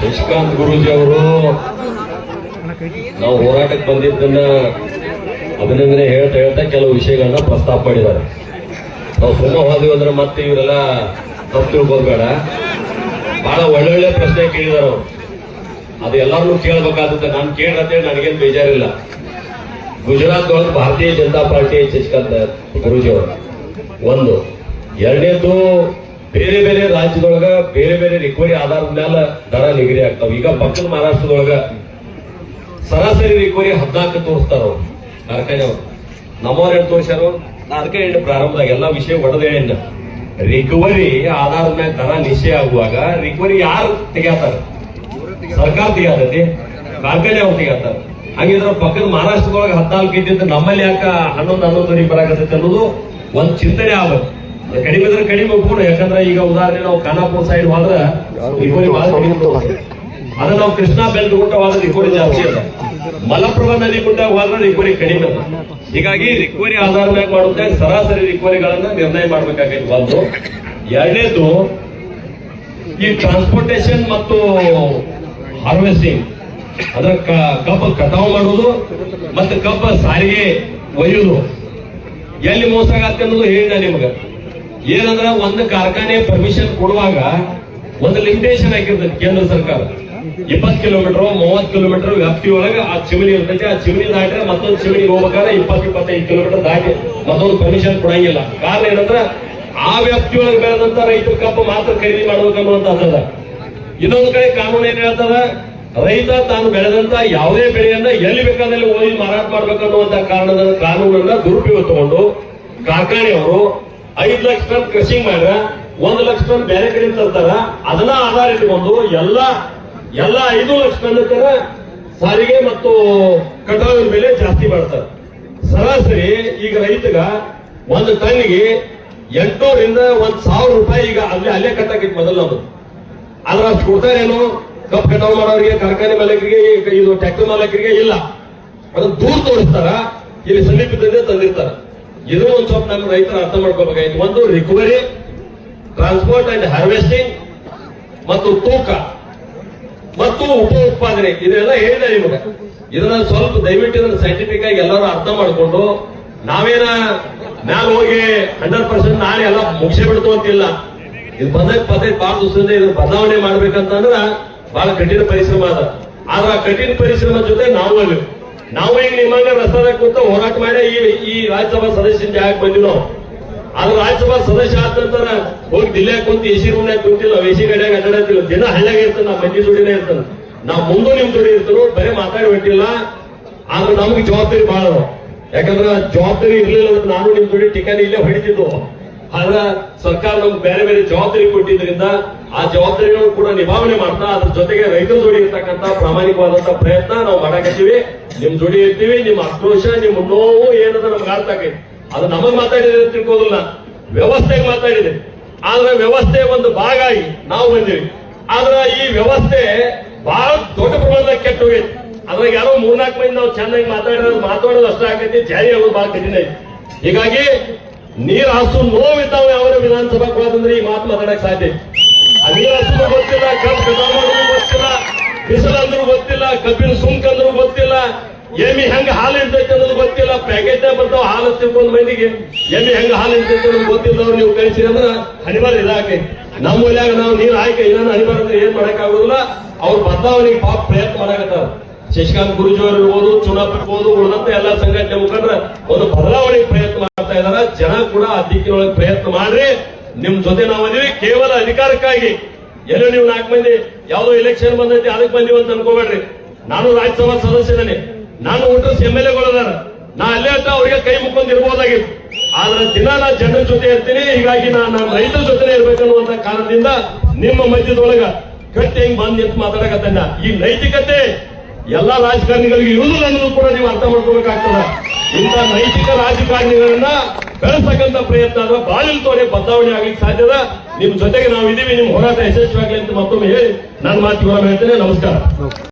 ಶಶಿಕಾಂತ್ ಗುರೂಜಿ ಅವರು ನಾವು ಹೋರಾಟಕ್ಕೆ ಬಂದಿದ್ದನ್ನ ಅಭಿನಂದನೆ ಹೇಳ್ತಾ ಹೇಳ್ತಾ ಕೆಲವು ವಿಷಯಗಳನ್ನ ಪ್ರಸ್ತಾಪ ಮಾಡಿದ್ದಾರೆ. ನಾವು ಸುಮ್ಮನೆ ಹೋದ್ವಿ ಅಂದ್ರೆ ಮತ್ತೆ ಇವರೆಲ್ಲ ತಪ್ಪು ತಿಳ್ಕೊಬೇಡ ಬಹಳ ಒಳ್ಳೊಳ್ಳೆ ಪ್ರಶ್ನೆ ಕೇಳಿದಾರ ಅವ್ರು. ಅದು ಎಲ್ಲರನ್ನೂ ನಾನು ಕೇಳಿದ್ರೆ ನನಗೇನು ಬೇಜಾರಿಲ್ಲ. ಗುಜರಾತ್ ಒಳಗೆ ಭಾರತೀಯ ಜನತಾ ಪಾರ್ಟಿ ಶಶಿಕಾಂತ್ ಗುರೂಜಿ ಅವರು. ಒಂದು. ಎರಡನೇದು ಬೇರೆ ಬೇರೆ ರಾಜ್ಯದೊಳಗ ಬೇರೆ ಬೇರೆ ರಿಕವರಿ ಆಧಾರದ ಮೇಲೆ ದರ ನಿಗದಿ ಆಗ್ತಾವ. ಈಗ ಪಕ್ಕದ ಮಹಾರಾಷ್ಟ್ರದೊಳಗ ಸರಾಸರಿ ರಿಕವರಿ ಹದಿನಾಲ್ಕು ತೋರಿಸ್ತಾರ ಕಾರ್ಖಾನೆ ಅವರು. ನಮ್ಮವ್ರು ಎಷ್ಟು ತೋರಿಸ್ಯಾರ? ಅದಕ್ಕೆ ಹೇಳಿ ಪ್ರಾರಂಭದಾಗ ಎಲ್ಲ ವಿಷಯ ಹೊಡೆದೇ ರಿಕವರಿ ಆಧಾರದ ಮೇಲೆ ದರ ನಿಶ್ಚಯ ಆಗುವಾಗ ರಿಕವರಿ ಯಾರು ತೆಗೆತಾರ ಸರ್ಕಾರ ತೆಗೆತೈತಿ ಕಾರ್ಖಾನೆ ಅವ್ರು ತೆಗೆತಾರ ಹಾಗಿದ್ರೆ ಪಕ್ಕದ ಮಹಾರಾಷ್ಟ್ರದೊಳಗೆ ಹದಿನಾಲ್ಕು ಇದ್ದಿದ್ದು ನಮ್ಮಲ್ಲಿ ಯಾಕ ಹನ್ನೊಂದು ಹನ್ನೊಂದು ಬರಾಕತ್ತೈತೆ ಅನ್ನೋದು ಒಂದ್ ಚಿಂತನೆ ಆಗ್ಬೇಕು. ಕಡಿಮೆ ಅಂದ್ರೆ ಕಡಿಮೆ ಒಪ್ಕೊಂಡು ಯಾಕಂದ್ರೆ ಈಗ ಉದಾಹರಣೆ ನಾವು ಖಾನಾಪುರ ಸೈಡ್ ಹೋದ್ರೆ. ಅದು ನಾವು ಕೃಷ್ಣಾ ಬೆಲ್ಟ್ ಗುಡ್ಡ ಹೋದ್ರೆ ರಿಕವರಿ ಜಾಸ್ತಿ ಅದ ಮಲಪ್ರಭಾ ನದಿ ಗುಡ್ಡ ಹೋದ್ರೆ ರಿಕೋರಿ ಕಡಿಮೆ ಹೀಗಾಗಿ ರಿಕ್ವರಿ ಆಧಾರ ಮೇಲೆ ಮಾಡುತ್ತೆ, ಸರಾಸರಿ ರಿಕ್ವರಿಗಳನ್ನ ನಿರ್ಣಯ ಮಾಡ್ಬೇಕಾಗಿತ್ತು ಒಂದು ಎರಡನೇದು ಈ ಟ್ರಾನ್ಸ್ಪೋರ್ಟೇಷನ್ ಮತ್ತು ಹಾರ್ವೆಸ್ಟಿಂಗ್ ಅದರ ಕಬ್ಬ ಕಬ್ಬು ಕಟಾವು ಮಾಡೋದು ಮತ್ತೆ ಕಬ್ಬು ಸಾರಿಗೆ ಒಯ್ಯುವುದು. ಎಲ್ಲಿ ಮೋಸ ಆಗತ್ತೆ ಅನ್ನೋದು ಹೇಳಿದ ನಿಮ್ಗೆ. ಏನಂದ್ರ ಒಂದು ಕಾರ್ಖಾನೆ ಪರ್ಮಿಷನ್ ಕೊಡುವಾಗ ಒಂದು ಲಿಮಿಟೇಷನ್ ಹಾಕಿರ್ತೈತಿ ಕೇಂದ್ರ ಸರ್ಕಾರ. ಇಪ್ಪತ್ತು ಕಿಲೋಮೀಟರ್ ಮೂವತ್ತು ಕಿಲೋಮೀಟರ್ ವ್ಯಾಪ್ತಿ ಒಳಗೆ ಆ ಚಿಮಣಿ ಇರ್ತೈತಿ, ಆ ಚಿಮಣಿ ದಾಟ್ರೆ ಮತ್ತೊಂದು ಚಿಮಣಿಗೆ ಹೋಗ್ಬೇಕಾದ್ರೆ ಇಪ್ಪತ್ ಇಪ್ಪತ್ತೈದು ಕಿಲೋಮೀಟರ್ ದಾಟಿ ಮತ್ತೊಂದು ಪರ್ಮಿಷನ್ ಕೊಡಂಗಿಲ್ಲ. ಕಾರಣ ಏನಂದ್ರ ಆ ವ್ಯಾಪ್ತಿ ಒಳಗೆ ಬೆಳೆದಂತ ರೈತರ ಕಬ್ಬು ಮಾತ್ರ ಖರೀದಿ ಅದ ಇನ್ನೊಂದು ಕಡೆ ಕಾನೂನು ಏನ್ ಹೇಳ್ತದ? ರೈತ ತಾನು ಬೆಳೆದಂತ ಯಾವುದೇ ಬೆಳೆಯನ್ನ ಎಲ್ಲಿ ಬೇಕಾದಲ್ಲಿ ಓದಿ ಮಾರಾಟ ಮಾಡ್ಬೇಕನ್ನುವಂತ ಕಾರಣದ ಕಾನೂನನ್ನ ದುರುಪಯೋಗ ತಗೊಂಡು ಕಾರ್ಖಾನೆಯವರು ಐದು ಲಕ್ಷ ಟನ್ ಕ್ರಷಿಂಗ್ ಮಾಡ್ರ, ಒಂದು ಲಕ್ಷ ಟನ್ ಬೇರೆ ಕಡೆ ತರ್ತಾರ, ಅದನ್ನ ಆಧಾರ ಇಟ್ಕೊಂಡು ಎಲ್ಲ ಎಲ್ಲ ಐದು ಲಕ್ಷ ಟನ್ ಸಾರಿಗೆ ಮತ್ತು ಕಟಾವಿನ ಮೇಲೆ ಜಾಸ್ತಿ ಮಾಡ್ತಾರೆ. ಸರಾಸರಿ ಈಗ ರೈತಗ ಒಂದು ಟನ್ಗೆ ಎಂಟುನೂರಿಂದ ಒಂದ್ ಸಾವಿರ ರೂಪಾಯಿ ಈಗ ಅಲ್ಲೇ ಅಲ್ಲೇ ಕಟ್ಟಾಕಿತ್ತು ಮೊದಲು ಅದು. ಆದ್ರೆ ಅಷ್ಟು ಕೊಡ್ತಾರೇನು? ಕಪ್ ಕಟಾವು ಮಾಡೋರಿಗೆ, ಕಾರ್ಖಾನೆ ಮಾಲೀಕರಿಗೆ ಇದು ಟ್ರ್ಯಾಕ್ಟರ್ ಮಾಲೀಕರಿಗೆ ಇಲ್ಲ. ಅದನ್ನ ದೂರ ತೋರಿಸ್ತಾರ, ಇಲ್ಲಿ ಸಮೀಪದಿಂದ ತಂದಿರ್ತಾರ. ಇದು ಒಂದು ಸ್ವಲ್ಪ ನಮ್ಮ ರೈತರು ಅರ್ಥ ಮಾಡ್ಕೋಬೇಕಾಯ್ತು ಒಂದು ರಿಕವರಿ ಟ್ರಾನ್ಸ್ಪೋರ್ಟ್ ಅಂಡ್ ಹಾರ್ವೆಸ್ಟಿಂಗ್ ಮತ್ತು ತೂಕ ಮತ್ತು ಉಪ ಉತ್ಪಾದನೆ. ಇದೆಲ್ಲ ಹೇಳಿದೆ ನಿಮಗೆ. ಇದನ್ನ ಸ್ವಲ್ಪ ದಯವಿಟ್ಟು ಇದನ್ನ ಸೈಂಟಿಫಿಕ್ ಆಗಿ ಎಲ್ಲರೂ ಅರ್ಥ ಮಾಡಿಕೊಂಡು ನಾವೇನ ಮ್ಯಾಲ ಹೋಗಿ ಹಂಡ್ರೆಡ್ ಪರ್ಸೆಂಟ್ ನಾಳೆ ಎಲ್ಲ ಮುಗಿಸಿ ಬಿಡ್ತು ಅಂತಿಲ್ಲ. ಇದು ಬಂದಾಗ ಪದೇ ಬಹಳ ದಿವಸದಿಂದ ಇದನ್ನ ಬದಲಾವಣೆ ಮಾಡ್ಬೇಕಂತಂದ್ರ ಬಹಳ ಕಠಿಣ ಪರಿಶ್ರಮ ಅದ. ಆದ್ರೆ ಆ ಕಠಿಣ ಪರಿಶ್ರಮ ಜೊತೆ ನಾವು ಅಲ್ಲಿ ನಾವು ಈಗ ನಿಮ್ಮಂಗ ರಸ್ತಾದಾಗ ಕೂತ ಹೋರಾಟ ಮಾಡಿ ಈ ಈ ರಾಜ್ಯಸಭಾ ಸದಸ್ಯನ ಬಂದಿವಿ ನಾವು ಆದ್ರೆ ರಾಜ್ಯಸಭಾ ಸದಸ್ಯ ಆದ ನಂತರ ಹೋಗಿ ದಿಲ್ಲಾಗ ಕುಂತ ಎಸಿ ರೂಮ್ನಾಗ ಕುಂತಿಲ್ಲ ಎಸಿ ಗಡಿಯಾಗ ಅಡ್ಡಾಡತ್ತಿಲ್ಲ ದಿನ ಹಳ್ಳಿಯಾಗ ಇರ್ತದೆ ನಾವು ಮಂದಿ ಜೋಡಿನೇ ಇರ್ತದೆ ನಾವು ಮುಂದೂ ನಿಮ್ ಜೋಡಿ ಇರ್ತಾರೋ, ಬರೀ ಮಾತಾಡಿ ಬಿಟ್ಟಿಲ್ಲ ಆದ್ರೆ ನಮ್ಗೆ ಜವಾಬ್ದಾರಿ ಬಹಳ. ಯಾಕಂದ್ರೆ ಜವಾಬ್ದಾರಿ ಇರ್ಲಿಲ್ಲ ನಾನು ನಿಮ್ ಜೋಡಿ ಟಿಕಾನಿ ಇಲ್ಲೇ ಹೊಡಿತಿದ್ದು. ಆದ್ರ ಸರ್ಕಾರ ನಮ್ಗೆ ಬೇರೆ ಬೇರೆ ಜವಾಬ್ದಾರಿ ಕೊಟ್ಟಿದ್ದರಿಂದ ಆ ಜವಾಬ್ದಾರಿಗಳನ್ನು ಕೂಡ ನಿಭಾವಣೆ ಮಾಡ್ತಾ ಅದ್ರ ಜೊತೆಗೆ ರೈತರ ಜೋಡಿ ಇರ್ತಕ್ಕಂತ ಪ್ರಾಮಾಣಿಕವಾದಂತ ಪ್ರಯತ್ನ ನಾವು ಮಾಡಾಕತ್ತೀವಿ. ನಿಮ್ ಜೋಡಿ ಇರ್ತೀವಿ ನಿಮ್ ಆಕ್ರೋಶ ನಿಮ್ ನೋವು ಏನದ ನಮ್ಗೆ ಅರ್ಥ ಅದು ನಮಗ್ ಮಾತಾಡಿದ್ರೆ ತಿಳ್ಕೋದಿಲ್ಲ ವ್ಯವಸ್ಥೆಗೆ ಮಾತಾಡಿದೆ. ಆದ್ರೆ ವ್ಯವಸ್ಥೆ ಒಂದು ಭಾಗ ಆಗಿ ನಾವು ಬಂದಿವಿ. ಆದ್ರೆ ಈ ವ್ಯವಸ್ಥೆ ಬಹಳ ದೊಡ್ಡ ಪ್ರಮಾಣದಾಗ ಕೆಟ್ಟ ಹೋಗೈತಿ. ಅದ್ರಾಗ ಯಾರೋ ಮೂರ್ನಾಲ್ಕು ಮಂದಿ ನಾವು ಚೆನ್ನಾಗಿ ಮಾತಾಡಿರೋದು ಮಾತಾಡೋದು ಅಷ್ಟ ಆಗೈತಿ. ಜಾರಿ ಆಗೋದು ಬಹಳ ಕಠಿಣ ಐತಿ ಹೀಗಾಗಿ ನೀರ್ ಹಾಸು ನೋವಿದ್ದಾವೆ ಅವರ ವಿಧಾನಸಭಾ ಹೋದಂದ್ರೆ ಈ ಮಾತು ಮಾತಾಡಕ್ ಸಾಧ್ಯ ನೀರ್ ಹಾಸು ಗೊತ್ತಿಲ್ಲ ಕಬ್ಬು ಗೊತ್ತಿಲ್ಲ, ಬಿಸಿಲಂದ್ರೂ ಗೊತ್ತಿಲ್ಲ ಕಬ್ಬಿನ ಸುಂಕ ಅಂದ್ರೂ ಗೊತ್ತಿಲ್ಲ ಎಮಿ ಹೆಂಗ ಹಾಲು ಇರ್ತೈತೆ ಅನ್ನೋದು ಗೊತ್ತಿಲ್ಲ ಪ್ಯಾಕೆಟ್ ಬರ್ತಾವ, ಹಾಲು ತಿಳ್ಕೊಂಡ್ ಮಂದಿಗೆ ಎಮಿ ಹೆಂಗ ಹಾಲು ಇರ್ತೈತೆ ಅನ್ನೋದು ಗೊತ್ತಿಲ್ಲ ಅವ್ರು, ನೀವು ಕಳಿಸಿ ಅಂದ್ರ ಅನಿವಾರ್ಯ ಇದಾಕೆ. ನಮ್ಮ ಒಲ್ಯಾಗ ನಾವು ನೀರು ಹಾಕಿ ಏನಾದ್ರು ಅನಿವಾರ್ಯ ಅಂದ್ರೆ ಏನ್ ಮಾಡಕ್ ಆಗುದಿಲ್ಲ ಅವ್ರು ಬದಲಾವಣೆಗೆ ಪಾಪ ಪ್ರಯತ್ನ ಮಾಡಕತ್ತಾರ. ಶಶಿಕಾಂತ್ ಗುರುಜೋರ್ ಇರ್ಬೋದು, ಚುನಾಪ್ ಇರ್ಬೋದು, ಉಳಿದಂತೆ ಎಲ್ಲ ಸಂಘಟನೆ ಮುಖಂಡ್ರ ಒಂದು ಬದಲಾವಣೆ ಪ್ರಯತ್ನ ಮಾಡ್ತಾ ಇದಾರ ಜನ ಕೂಡ ಆ ದಿಕ್ಕಿನೊಳಗೆ ಪ್ರಯತ್ನ ಮಾಡ್ರಿ. ನಿಮ್ ಜೊತೆ ನಾವು ಅದೀವಿ. ಕೇವಲ ಅಧಿಕಾರಕ್ಕಾಗಿ. ಎಲ್ಲೋ ನೀವು ನಾಲ್ಕು ಮಂದಿ, ಯಾವ್ದೋ ಎಲೆಕ್ಷನ್ ಬಂದೈತಿ, ಅದಕ್ಕೆ ಬಂದಿವಿ ಅಂತ ಅನ್ಕೋಬೇಡ್ರಿ. ನಾನು ರಾಜ್ಯಸಭಾ ಸದಸ್ಯನೇ ನಾನು ಒಟ್ಟು ಎಂ ಎಲ್ ಎಗಳದಾರ ನಾ ಅಲ್ಲೇ ಅಂತ ಅವ್ರಿಗೆ ಕೈ ಮುಕ್ಕೊಂಡು ಇರ್ಬೋದಾಗಿತ್ತು. ಆದ್ರೆ ದಿನ ನಾ ಜನರ ಜೊತೆ ಇರ್ತೀನಿ. ಹೀಗಾಗಿ ನಾನು ನಮ್ಮ ರೈತರ ಜೊತೆ ಇರ್ಬೇಕನ್ನುವಂತ ಕಾರಣದಿಂದ ನಿಮ್ಮ ಮಧ್ಯದೊಳಗ ಕಟ್ಟಿ ಹೆಂಗ್ ಬಂದ್ ನಿಂತು ಮಾತಾಡಕತ್ತನ್ನ ಈ ನೈತಿಕತೆ ಎಲ್ಲಾ ರಾಜಕಾರಣಿಗಳಿಗೆ ಇರುವುದಿಲ್ಲ ಕೂಡ ನೀವು ಅರ್ಥ ಮಾಡ್ಕೋಬೇಕಾಗ್ತದ ಇಂಥ ನೈತಿಕ ರಾಜಕಾರಣಿಗಳನ್ನ ಬೆಳೆಸತಕ್ಕಂತ ಪ್ರಯತ್ನ ಅಥವಾ ಬಾಳಿಲ್ ತೋಡೆ ಬದಲಾವಣೆ ಆಗ್ಲಿಕ್ಕೆ ಸಾಧ್ಯದ ನಿಮ್ ಜೊತೆಗೆ ನಾವು ಇದೀವಿ ನಿಮ್ ಹೋರಾಟ ಯಶಸ್ವಿಯಾಗಲಿ ಅಂತ ಮತ್ತೊಮ್ಮೆ ಹೇಳಿ ನನ್ನ ಮಾತು ಹೇಳ್ತೇನೆ ನಮಸ್ಕಾರ.